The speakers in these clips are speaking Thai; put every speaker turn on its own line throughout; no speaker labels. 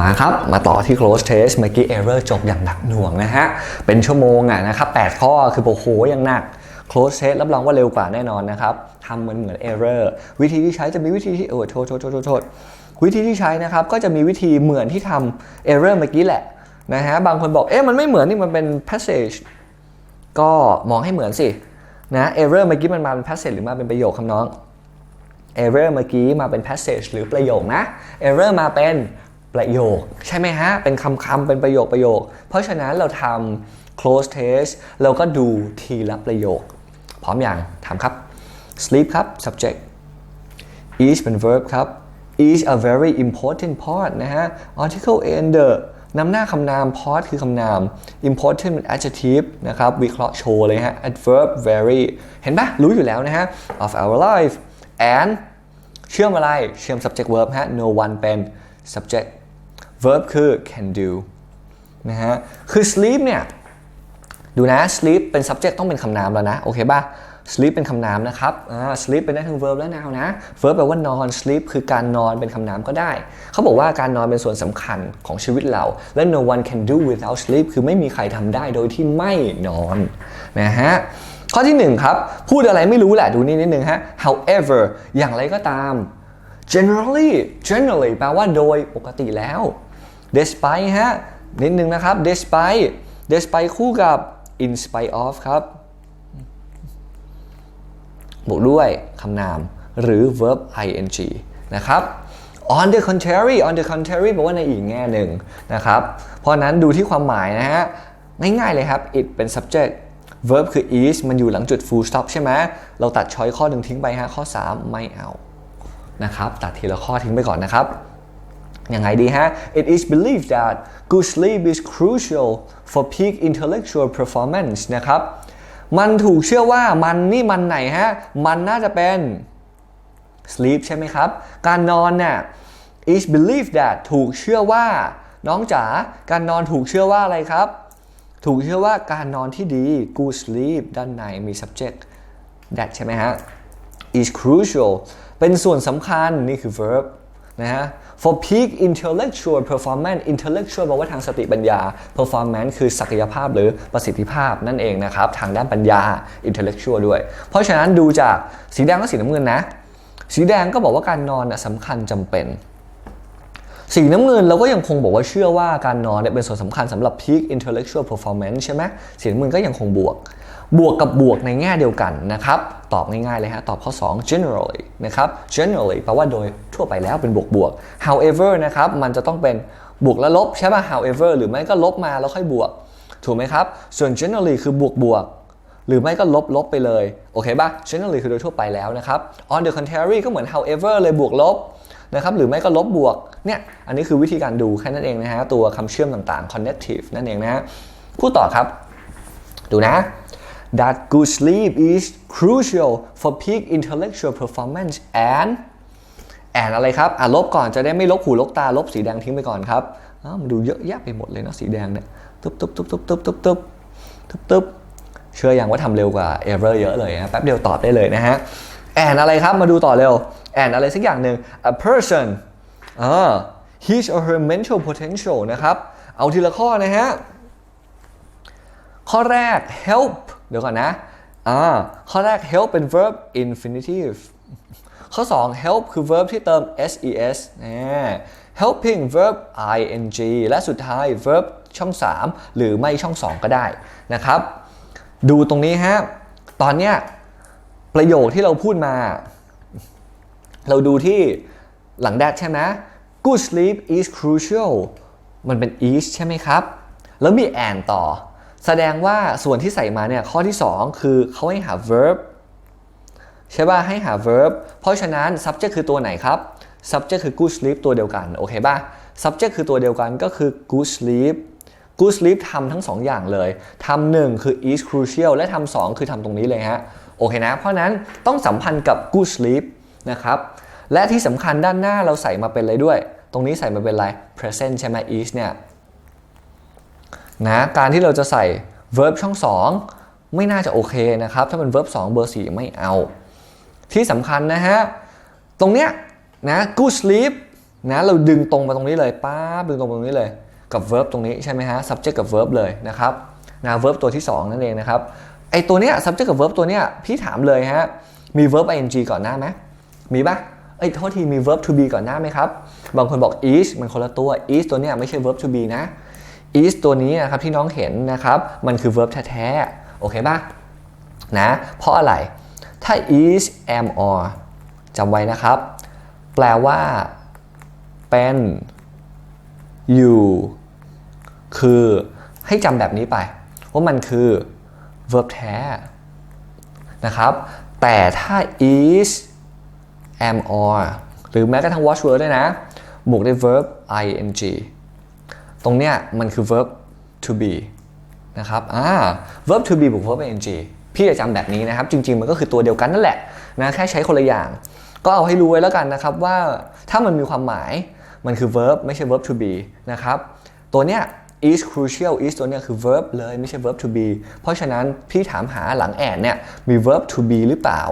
มาครับ มาต่อที่ close test เมื่อกี้ error จบอย่างหนักหน่วงนะฮะ เป็นชั่วโมงอะนะครับ 8 ข้อคือโอ้โหยังหนัก close test รับรองว่าเร็วกว่าแน่นอนนะครับทำเหมือนเหมือน error วิธีที่ใช้จะมีวิธีที่เออโทษโทษโทษโทษโทษวิธีที่ใช้นะครับ ก็จะมีวิธีเหมือนที่ทำ error เมื่อกี้แหละนะฮะ บางคนบอก เอ๊ะ มันไม่เหมือนนี่มันเป็น passage ก็มองให้เหมือนสิ นะ error เมื่อกี้มันมาเป็น passage หรือมาเป็นประโยคคำน้อง error เมื่อกี้มาเป็น passage หรือประโยคนะ error มาเป็น ประโยค ใช่ไหมฮะ เป็นคำคำเป็นประโยคประโยค เพราะฉะนั้นเราทำ close test เราก็ดูทีละประโยค พร้อมอย่างถามครับ sleep ครับ subject is เป็น verb ครับ is a very important part นะฮะ article and the นำหน้าคำนาม part คือคำนาม important เป็น adjective นะครับ วิเคราะห์โชว์เลยฮะ adverb very เห็นปะรู้อยู่แล้วนะฮะ of our life and เชื่อมอะไร เชื่อม subject verb ฮะ no one เป็น subject verb คือ can do นะฮะ คือ sleep เนี่ย ดูนะ sleep เป็น subject ต้องเป็นคำนามแล้วนะ โอเคป่ะ sleep เป็นคำนามนะครับ อ่า sleep เป็นได้ทั้ง verb และ noun นะ verb แปลว่านอน sleep คือการนอนเป็นคำนามก็ได้ เขาบอกว่าการนอนเป็นส่วนสำคัญของชีวิตเรา และ no one can do without sleep คือไม่มีใครทำได้โดยที่ไม่นอน นะฮะ ข้อที่หนึ่งครับ พูดอะไรไม่รู้แหละ ดูนี่นิดนึงฮะ however อย่างไรก็ตาม generally generally แปลว่าโดยปกติแล้ว despite ฮะนิดนึงนะครับ despite despite คู่กับ in spite of ครับบวกด้วยคำนามหรือ verb ing นะครับ on the contrary on the contrary แปลว่าในอีกแง่หนึ่งนะครับ เพราะนั้นดูที่ความหมายนะฮะ ง่ายๆเลยครับ it เป็น subject verb คือ is มันอยู่หลังจุด full stop ใช่ไหม เราตัดช้อยข้อหนึ่งทิ้งไปฮะข้อ 3 ไม่เอา นะครับ ตัดทีละข้อทิ้งไปก่อนนะครับ ยังไงดีฮะ It is believed that good sleep is crucial for peak intellectual performance นะครับ มันถูกเชื่อว่ามันนี่มันไหนฮะ มันน่าจะเป็น sleep ใช่ไหมครับ การนอนเนี่ย is believed that ถูกเชื่อว่า น้องจ๋า การนอนถูกเชื่อว่าอะไรครับ ถูกเชื่อว่าการนอนที่ดี good sleep ด้านในมี subject that ใช่ไหมฮะ is crucial เป็นส่วนสำคัญนี่คือ verb นะฮะ for peak intellectual performance intellectual แปลว่าทางสติปัญญา performance คือศักยภาพหรือประสิทธิภาพนั่นเองนะครับ ทางด้านปัญญา intellectual ด้วย เพราะฉะนั้นดูจากสีแดงและสีน้ำเงินนะ สีแดงก็บอกว่าการนอนสำคัญจำเป็น สีน้ำเงินเราก็ยังคงบอกว่าเชื่อว่าการนอนเป็นส่วนสำคัญสำหรับ peak intellectual performance ใช่ไหมสีน้ำเงินก็ยังคงบวก บวกกับบวกในแง่เดียวกันนะครับ ตอบง่ายๆเลยฮะ ตอบข้อ 2 generally นะครับ generally แปลว่าโดยทั่วไปแล้วเป็นบวกบวก however นะครับ มันจะต้องเป็นบวกและลบใช่ป่ะ however หรือไม่ก็ลบมาแล้วค่อยบวก ถูกไหมครับ ส่วน generally คือบวกบวกหรือไม่ก็ลบลบไปเลย โอเคป่ะ generally คือโดยทั่วไปแล้วนะครับ on the contrary ก็เหมือน however เลยบวกลบนะครับหรือไม่ก็ลบบวกเนี่ยอันนี้คือวิธีการดูแค่นั้นเองนะฮะตัวคำเชื่อมต่างๆ connective นั่นเองนะฮะพูดต่อครับ ดูนะ that good sleep is crucial for peak intellectual performance and and อะไรครับ อะลบก่อนจะได้ไม่ลบหูลบตา ลบสีแดงทิ้งไปก่อนครับอ้ามันดูเยอะแยะไปหมดเลยเนาะสีแดงเนี่ยตึ๊บตึ๊บตึ๊บตึ๊บตึ๊บตึ๊บตึ๊บตึ๊บตึ๊บเชื่ออยังว่าทำเร็วกว่า error เยอะเลยนะแป๊บเดียวตอบได้เลยนะฮะ and อะไรครับมาดูต่อเร็ว and อะไรสักอย่างหนึ่ง a person อ่า his or her mental potential นะครับ เอาทีละข้อนะฮะ ข้อแรก help เดี๋ยวก่อนนะอ่าข้อแรก help เป็น verb infinitive ข้อ 2 help คือ verb ที่เติม ses นะ helping verb ing และสุดท้าย verb ช่อง 3 หรือไม่ช่อง 2 ก็ได้นะครับ ดูตรงนี้ฮะ ตอนเนี้ยประโยคที่เราพูดมา เราดูที่หลังแดดใช่ไหม good sleep is crucial มันเป็น is ใช่ไหมครับ แล้วมี and ต่อ แสดงว่าส่วนที่ใส่มาเนี่ยข้อที่ 2 คือเขาให้หา verb ใช่ป่ะให้หา verb เพราะฉะนั้น subject คือตัวไหนครับ subject คือ good sleep ตัวเดียวกันโอเคป่ะ subject คือตัวเดียวกันก็คือ good sleep good sleep ทำทั้ง 2 อย่างเลยทำหนึ่งคือ is crucial และทำสองคือทำตรงนี้เลยฮะโอเคนะ เพราะนั้นต้องสัมพันธ์กับ good sleep นะครับ และที่สำคัญด้านหน้าเราใส่มาเป็นอะไรด้วย ตรงนี้ใส่มาเป็นอะไร present ใช่ไหม is เนี่ย นะการที่เราจะใส่ verb ช่อง 2 ไม่น่าจะโอเคนะครับ ถ้าเป็น verb 2 เบอร์ 4 ไม่เอา ที่สำคัญนะฮะ ตรงเนี้ยนะ good sleep นะเราดึงตรงมาตรงนี้เลยป๊าบดึงตรงมาตรงนี้เลยกับ verb ตรงนี้ใช่ไหมฮะ subject กับ verb เลยนะครับนะ verb ตัวที่ 2 นั่นเองนะครับไอตัวเนี้ย subject กับ verb ตัวเนี้ยพี่ถามเลยฮะมี verb ing ก่อนหน้าไหมมีปะเอ้ยโทษทีมี verb to be ก่อนหน้าไหมครับ บางคนบอก is มันคนละตัว is ตัวเนี้ยไม่ใช่ verb to be นะ is ตัวนี้นะครับที่น้องเห็นนะครับ มันคือ verb แท้ๆ โอเคป่ะนะ เพราะอะไร ถ้า is am or จำไว้นะครับ แปลว่า เป็น อยู่ คือให้จำแบบนี้ไป ว่ามันคือ verb แท้นะครับ แต่ถ้า is am or หรือแม้กระทั่ง watch word ด้วยนะ บวกด้วย verb ing ตรงเนี้ยมันคือ verb to be นะครับอ่า verb to be บวก verb ing พี่จะจำแบบนี้นะครับ จริง ๆ มันก็คือตัวเดียวกันนั่นแหละนะแค่ใช้คนละอย่าง ก็เอาให้รู้ไว้แล้วกันนะครับว่าถ้ามันมีความหมายมันคือ verb ไม่ใช่ verb to be นะครับ ตัวเนี้ย is crucial is ตัวเนี้ยคือ verb เลยไม่ใช่ verb to be เพราะฉะนั้นพี่ถามหาหลังแอนเนี่ยมี verb to be หรือเปล่า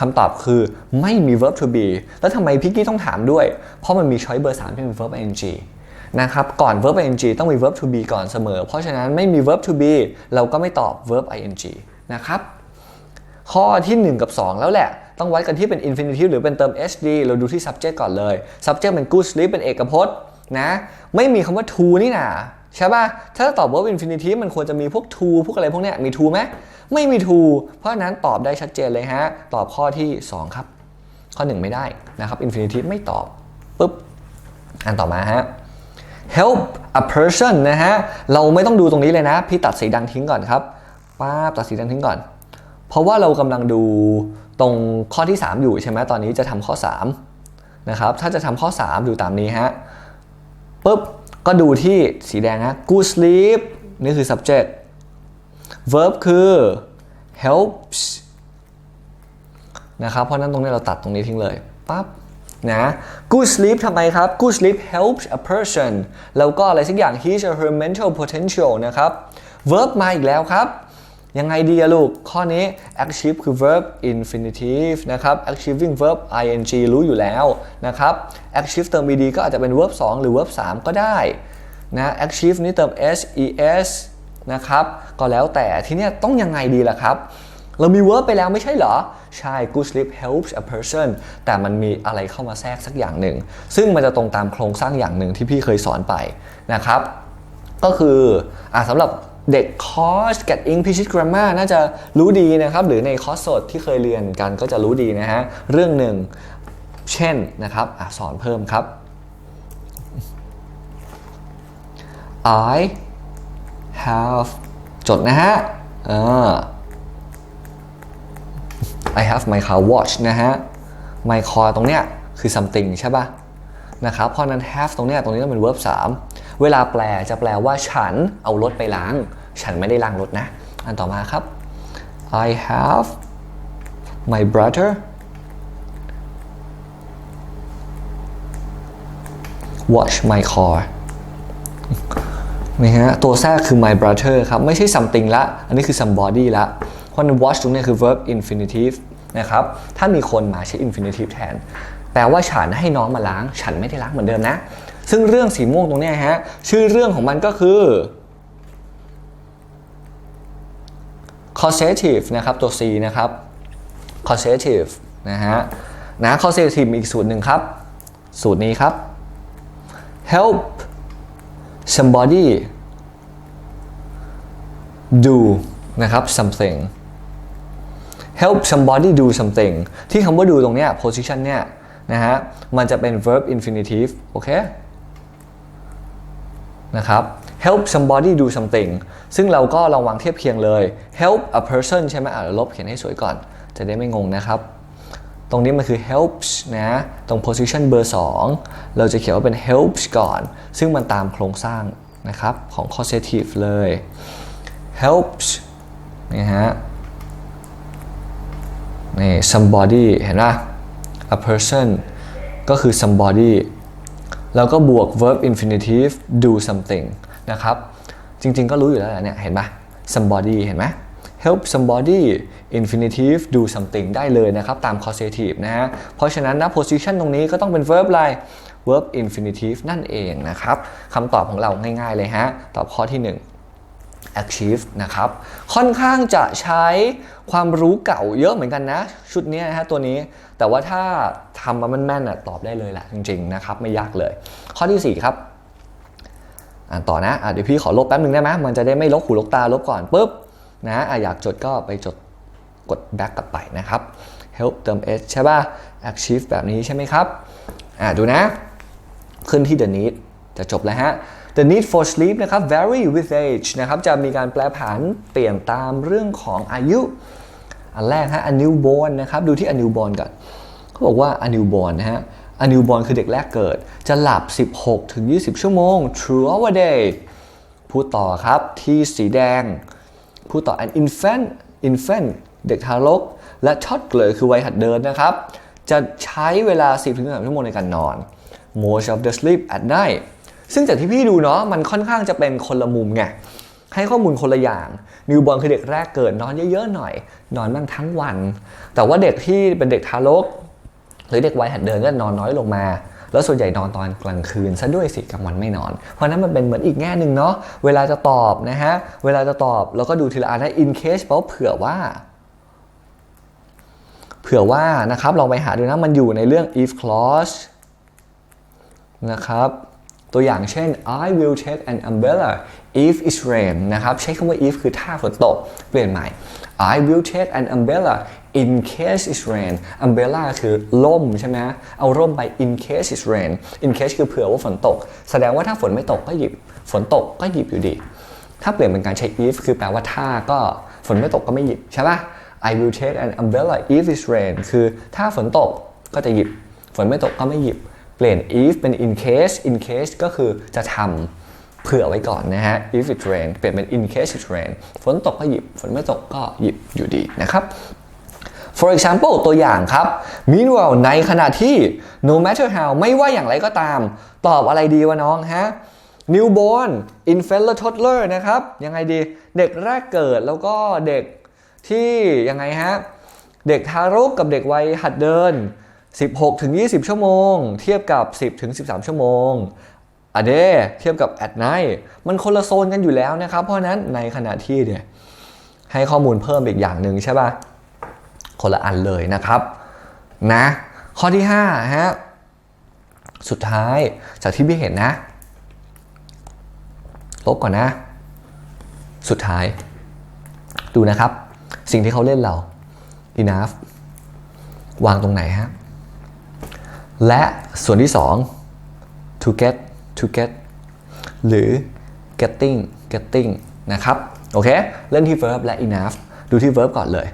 คำตอบคือไม่มี verb to be แล้วทำไมพี่กี้ต้องถามด้วย เพราะมันมี choice เบอร์3ที่เป็น verb ing นะครับก่อน verb ing ต้องมี verb to be ก่อนเสมอ เพราะฉะนั้นไม่มี verb to be เราก็ไม่ตอบ verb ing นะครับข้อที่ 1 กับ 2 แล้วแหละ ต้องวัดกันที่เป็น infinitive หรือเป็นเติม hd เราดูที่ subject ก่อนเลย subject เป็น good sleep เป็นเอกพจน์นะไม่มีคำว่า to นี่นาใช่ป่ะ ถ้าตอบ verb infinitive มันควรจะมีพวก to พวกอะไรพวกเนี้ยมี to ไหมไม่มี to เพราะฉะนั้นตอบได้ชัดเจนเลยฮะ ตอบข้อที่ 2 ครับ ข้อ 1 ไม่ได้นะครับ infinitive ไม่ตอบปุ๊บอันต่อมาฮะ help a person นะฮะ เราไม่ต้องดูตรงนี้เลยนะ พี่ตัดสีดังทิ้งก่อนครับป้าบตัดสีดังทิ้งก่อน เพราะว่าเรากำลังดูตรงข้อที่ 3 อยู่ใช่ไหมตอนนี้จะทำข้อ 3 นะครับ ถ้าจะทำข้อ 3 ดูตามนี้ฮะปุ๊บ ก็ดูที่สีแดงฮะ good sleep นี่คือ subject verb คือ helps นะครับ เพราะนั้นตรงนี้เราตัดตรงนี้ทิ้งเลยปั๊บ นะ good sleep ทำไมครับ good sleep helps a person แล้วก็อะไรสักอย่าง his or her mental potential นะครับ verb มาอีกแล้วครับ ยังไงดีลูก ข้อนี้ achieve คือ verb infinitive นะครับ achieving verb ing รู้อยู่แล้วนะครับ achieve เติม ed ก็อาจจะเป็น verb 2 หรือ verb 3 ก็ได้นะ achieve นี่เติม ses นะครับ ก็แล้วแต่ทีเนี้ยต้องยังไงดีล่ะครับ เรามี verb ไปแล้วไม่ใช่เหรอ ใช่ good sleep helps a person แต่มันมีอะไรเข้ามาแทรกสักอย่างหนึ่ง ซึ่งมันจะตรงตามโครงสร้างอย่างหนึ่งที่พี่เคยสอนไปนะครับ ก็คืออสำหรับเด็กคอร์ส Get English Grammar น่าจะรู้ดีนะครับ หรือในคอร์สสดที่เคยเรียนกันก็จะรู้ดีนะฮะ เรื่องหนึ่งเช่นนะครับอสอนเพิ่มครับ I have จดนะฮะอ่า I have my car watch นะฮะ my car ตรงเนี้ยคือ something ใช่ป่ะนะครับเพราะนั้น have ตรงเนี้ยตรงนี้ต้องเป็น verb 3 เวลาแปลจะแปลว่าฉันเอารถไปล้าง ฉันไม่ได้ล้างรถนะ อันต่อมาครับ I have my brother watch my car นี่ฮะตัวแทรกคือ my brother ครับ ไม่ใช่ something ละ อันนี้คือ somebody ละ เพราะนั้น watch ตรงนี้คือ verb infinitive นะครับ ถ้ามีคนมาใช้ infinitive แทน แปลว่าฉันให้น้องมาล้าง ฉันไม่ได้ล้างเหมือนเดิมนะ ซึ่งเรื่องสีม่วงตรงนี้ฮะ ชื่อเรื่องของมันก็คือ causative นะครับ ตัว C นะครับ causative นะฮะ นะ causative อีกสูตรหนึ่งครับ สูตรนี้ครับ help somebody do นะครับ something help somebody do something ที่คำว่า do ตรงเนี้ย position เนี่ยนะฮะมันจะเป็น verb infinitive โอเคนะครับ help somebody do something ซึ่งเราก็ลองวางเทียบเคียงเลย help a person ใช่ไหมอะลบเขียนให้สวยก่อน จะได้ไม่งงนะครับ ตรงนี้มันคือ helps นะ ตรง position เบอร์ 2 เราจะเขียนว่าเป็น helps ก่อน ซึ่งมันตามโครงสร้างนะครับ ของ causative เลย helps นี่ฮะ นี่ somebody เห็นป่ะ a person ก็คือ somebody แล้วก็บวก verb infinitive do something นะครับ จริงๆก็รู้อยู่แล้วเนี่ย เห็นปะ somebody เห็นไหม help somebody infinitive do something ได้เลยนะครับ ตาม causative นะฮะ เพราะฉะนั้นนะ position ตรงนี้ก็ต้องเป็น verb อะไร verb infinitive นั่นเองนะครับคำตอบของเราง่ายๆเลยฮะ ตอบข้อที่ 1 achieve นะครับ ค่อนข้างจะใช้ความรู้เก่าเยอะเหมือนกันนะ ชุดนี้นะฮะตัวนี้ แต่ว่าถ้าทำมาแม่นๆน่ะตอบได้เลยแหละจริงๆนะครับ ไม่ยากเลย ข้อที่ 4 ครับ อ่านต่อนะอะเดี๋ยวพี่ขอลบแป๊บหนึ่งได้ไหมมันจะได้ไม่ลกหูลกตาลบก่อนปุ๊บนะอะอยากจดก็ไปจดกด back กลับไปนะครับ help เติม s ใช่ป่ะ achieve แบบนี้ใช่ไหมครับ อะดูนะ ขึ้นที่ the need จะจบแล้วฮะ the need for sleep นะครับ vary with age นะครับจะมีการแปลผันเปลี่ยนตามเรื่องของอายุ อันแรกฮะ a newborn นะครับดูที่ a newborn ก่อนเขาบอกว่า a newborn นะฮะ a newborn คือเด็กแรกเกิด จะหลับ 16 ถึง 20 ชั่วโมง throughout a day พูดต่อครับที่สีแดง พูดต่อ an infant infant เด็กทารก และ toddler คือวัยหัดเดินนะครับ จะใช้เวลา 10ถึง3ชั่วโมงในการนอน most of the sleep at night ซึ่งจากที่พี่ดูเนาะมันค่อนข้างจะเป็นคนละมุมไงให้ข้อมูลคนละอย่างนิวบอ r คือเด็กแรกเกิดนอนเยอะๆหน่อย นอนบ้างทั้งวัน แต่ว่าเด็กที่เป็นเด็กทารก หรือเด็กวัยหัดเดินก็นอนน้อยลงมา แล้วส่วนใหญ่นอนตอนกลางคืนซะด้วยสิกลางวันไม่นอน เพราะนั้นมันเป็นเหมือนอีกแง่หนึ่งเนาะเวลาจะตอบนะฮะเวลาจะตอบเราก็ดูทีละอันนะ in case แปลว่าเผื่อว่าเผื่อว่านะครับลองไปหาดูนะมันอยู่ในเรื่อง if clause นะครับ ตัวอย่างเช่น I will take an umbrella if it's rain นะครับ ใช้คำว่า if คือถ้าฝนตก เปลี่ยนใหม่ I will take an umbrella in case it's rain umbrella คือล่มใช่ไหมเอาร่มไป in case it's rain in case คือเผื่อว่าฝนตก แสดงว่าถ้าฝนไม่ตกก็หยิบ ฝนตกก็หยิบอยู่ดี ถ้าเปลี่ยนเป็นการใช้ if คือแปลว่าถ้าก็ฝนไม่ตกก็ไม่หยิบใช่ปะ I will take an umbrella if it's rain คือถ้าฝนตกก็จะหยิบ ฝนไม่ตกก็ไม่หยิบ เปลี่ยน if เป็น in case in case ก็คือจะทำเผื่อไว้ก่อนนะฮะ if it rain เปลี่ยนเป็น in case it rain ฝนตกก็หยิบ ฝนไม่ตกก็หยิบอยู่ดีนะครับ for example ตัวอย่างครับ meanwhile ในขณะที่ no matter how ไม่ว่าอย่างไรก็ตาม ตอบอะไรดีวะน้องฮะ newborn infant และ toddler นะครับ ยังไงดี เด็กแรกเกิดแล้วก็เด็กที่ยังไงฮะ เด็กทารกกับเด็กวัยหัดเดิน 16ถึง20 ชั่วโมง เทียบกับ 10ถึง13 ชั่วโมงอะเดเทียบกับ at night มันคนละโซนกันอยู่แล้วนะครับ เพราะนั้นในขณะที่เนี่ยให้ข้อมูลเพิ่มอีกอย่างหนึ่งใช่ป่ะ คนละอันเลยนะครับนะข้อที่5ฮะสุดท้ายจากที่พี่เห็นนะ ลบก่อนนะ สุดท้าย ดูนะครับ สิ่งที่เขาเล่นเรา enough วางตรงไหนฮะ และส่วนที่ 2 to get to get หรือ getting getting นะครับ โอเคเล่นที่ verb และ enough ดูที่ verb ก่อนเลย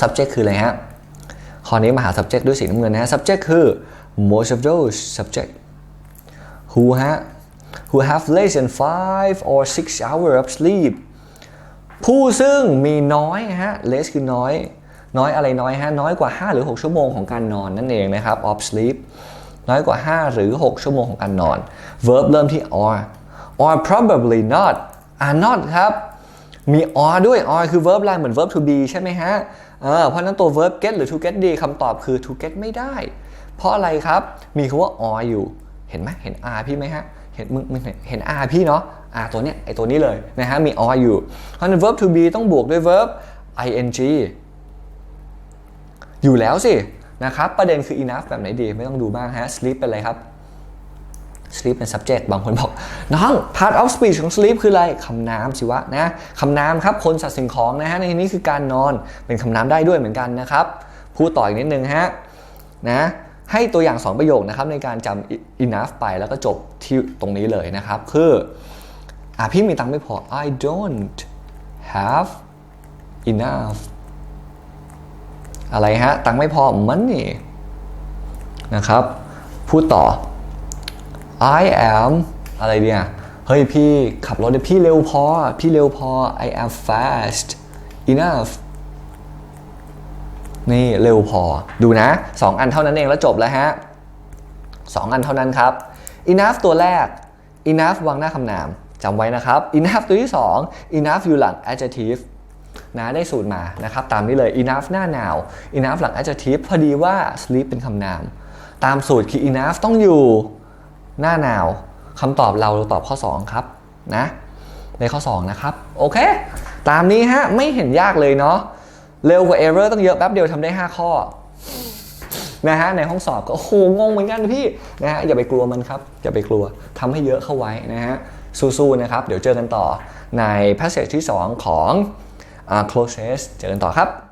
subject คืออะไรฮะ ข้อนี้มาหา subject ด้วยสีน้ำเงินนะฮะ subject คือ most of those subject who ฮะ who have less than five or six hours of sleep ผู้ซึ่งมีน้อยฮะ less คือน้อย น้อยอะไรน้อยฮะน้อยกว่า 5 หรือ 6 ชั่วโมงของการนอนนั่นเองนะครับ of sleep น้อยกว่า 5 หรือ 6 ชั่วโมงของการนอน verb เริ่มที่ or or probably not are not ครับมี or ด้วย or คือ verb ลายเหมือน verb to be ใช่ไหมฮะเออเพราะนั้นตัว verb get หรือ to get ดีคำตอบคือ to get ไม่ได้ เพราะอะไรครับ มีคำว่า or อยู่ เห็นไหมเห็น r พี่ไหมฮะ เห็นมึงเห็น r พี่เนาะ r ตัวเนี้ยไอตัวนี้เลยนะฮะ มี or อยู่ เพราะฉะนั้น verb to be ต้องบวกด้วย verb ing อยู่แล้วสินะครับประเด็นคือ enough แบบไหนดีไม่ต้องดูบ้างฮะ sleep เป็นอะไรครับ sleep เป็น subject บางคนบอก น้อง part of speech ของ sleep คืออะไรคำนามสิวะนะคำนามครับคนสัตว์สิ่งของนะฮะในที่นี้คือการนอนเป็นคำนามได้ด้วยเหมือนกันนะครับพูดต่ออีกนิดนึงฮะนะให้ตัวอย่าง 2 ประโยคนะครับในการจำ enough ไปแล้วก็จบที่ตรงนี้เลยนะครับ คืออะพี่มีตังค์ไม่พอ I don't have enough อะไรฮะ ตังไม่พอ money นะครับ พูดต่อ I am อะไรเนี่ยเฮ้ยพี่ขับรถเนี่ยพี่เร็วพอ พี่เร็วพอ I am fast enough นี่เร็วพอ ดูนะ 2 อันเท่านั้นเองแล้วจบแล้วฮะ 2 อันเท่านั้นครับ enough ตัวแรก enough วางหน้าคำนามจำไว้นะครับ enough ตัวที่ 2 enough อยู่หลัง adjective นะได้สูตรมานะครับตามนี้เลย enough หน้า now enough หลัง adjective พอดีว่า sleep เป็นคำนาม ตามสูตร key enough ต้องอยู่หน้าหนาวคำตอบเราเราตอบข้อ 2 ครับนะในข้อ 2 นะครับ โอเค ตามนี้ฮะ ไม่เห็นยากเลยเนาะเร็วกว่า error ต้องเยอะแป๊บเดียวทำได้ 5 ข้อนะฮะในห้องสอบก็โอ้โหงงเหมือนกันพี่นะฮะอย่าไปกลัวมันครับอย่าไปกลัวทำให้เยอะเข้าไว้นะฮะสู้ๆนะครับ เดี๋ยวเจอกันต่อใน passage ที่ 2 ของ closest เจอกันต่อครับ